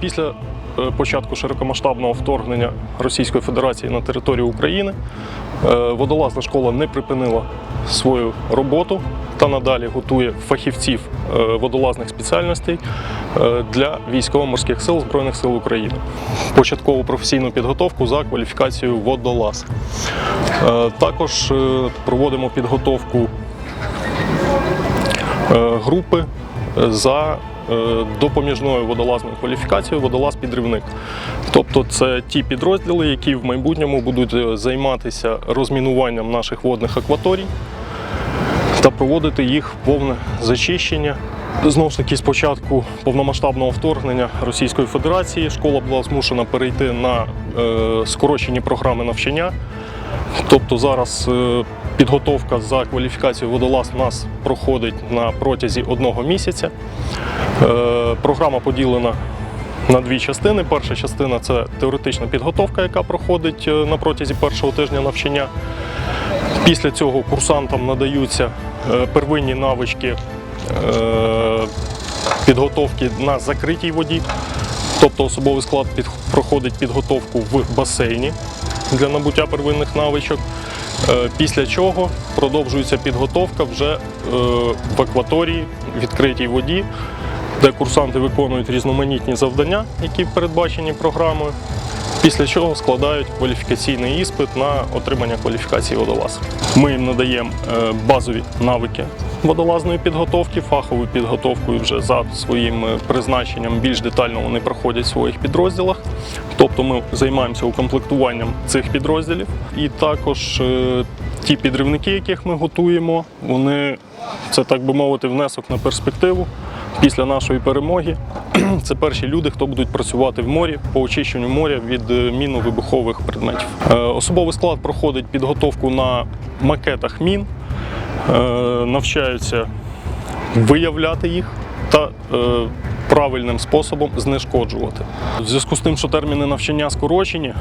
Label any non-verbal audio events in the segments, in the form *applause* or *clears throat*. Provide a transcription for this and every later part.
Після е, початку широкомасштабного вторгнення Російської Федерації на територію України е, водолазна школа не припинила свою роботу та надалі готує фахівців е, водолазних спеціальностей для військово-морських сил Збройних сил України. Початкову професійну підготовку за кваліфікацією водолаз. Також проводимо підготовку групи за е, допоміжною водолазною кваліфікацією водолаз-підривник. Тобто це ті підрозділи, які в майбутньому будуть е, займатися розмінуванням наших водних акваторій та проводити їх повне зачищення. Знову ж таки, з початку повномасштабного вторгнення Російської Федерації школа була змушена перейти на е, скорочені програми навчання. Тобто зараз підготовка за кваліфікацією водолаз у нас проходить на протязі одного місяця. Е, Програма поділена на дві частини. Перша частина це теоретична підготовка, яка проходить е, на протязі першого тижня навчання. Після цього курсантам надаються е, первинні навички підготовки на закритій воді. Тобто особовий склад проходить підготовку в басейні для набуття первинних навичок. Е, Після чого продовжується підготовка вже е, в акваторії, відкритій воді, де курсанти виконують різноманітні завдання, які передбачені програмою. Після чого складають кваліфікаційний іспит на отримання кваліфікації водолаз. Ми їм надаємо е, базові навики водолазної підготовки, фахову підготовку вже за своїм е, призначенням більш детально вони проходять в своїх підрозділах. Тобто ми займаємося укомплектуванням цих підрозділів. І також е, ті підривники, яких ми готуємо, вони це так би мовити внесок на перспективу. Після нашої перемоги *clears throat* це перші люди, хто будуть працювати в морі по очищенню моря від е, мінно-вибухових предметів. Особовий склад проходить підготовку на макетах мін, навчаються виявляти їх та е, правильним способом знешкоджувати. В зв'язку з тим, що терміни навчання скорочені,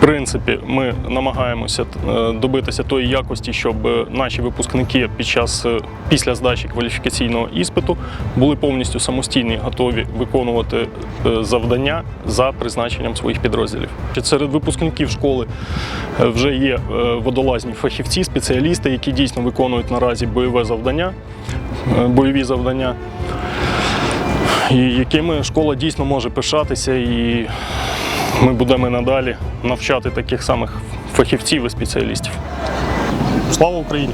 принципі, ми намагаємося е, добитися тої якості, щоб е, наші випускники під час е, після здачі кваліфікаційного іспиту були повністю самостійні, готові виконувати завдання за призначенням своїх підрозділів. Серед випускників школи вже є водолазні фахівці, спеціалісти, які дійсно виконують наразі бойове завдання, бойові завдання якими школа дійсно може пишатися, і ми будемо надалі навчати таких самих фахівців і спеціалістів. Слава Україні!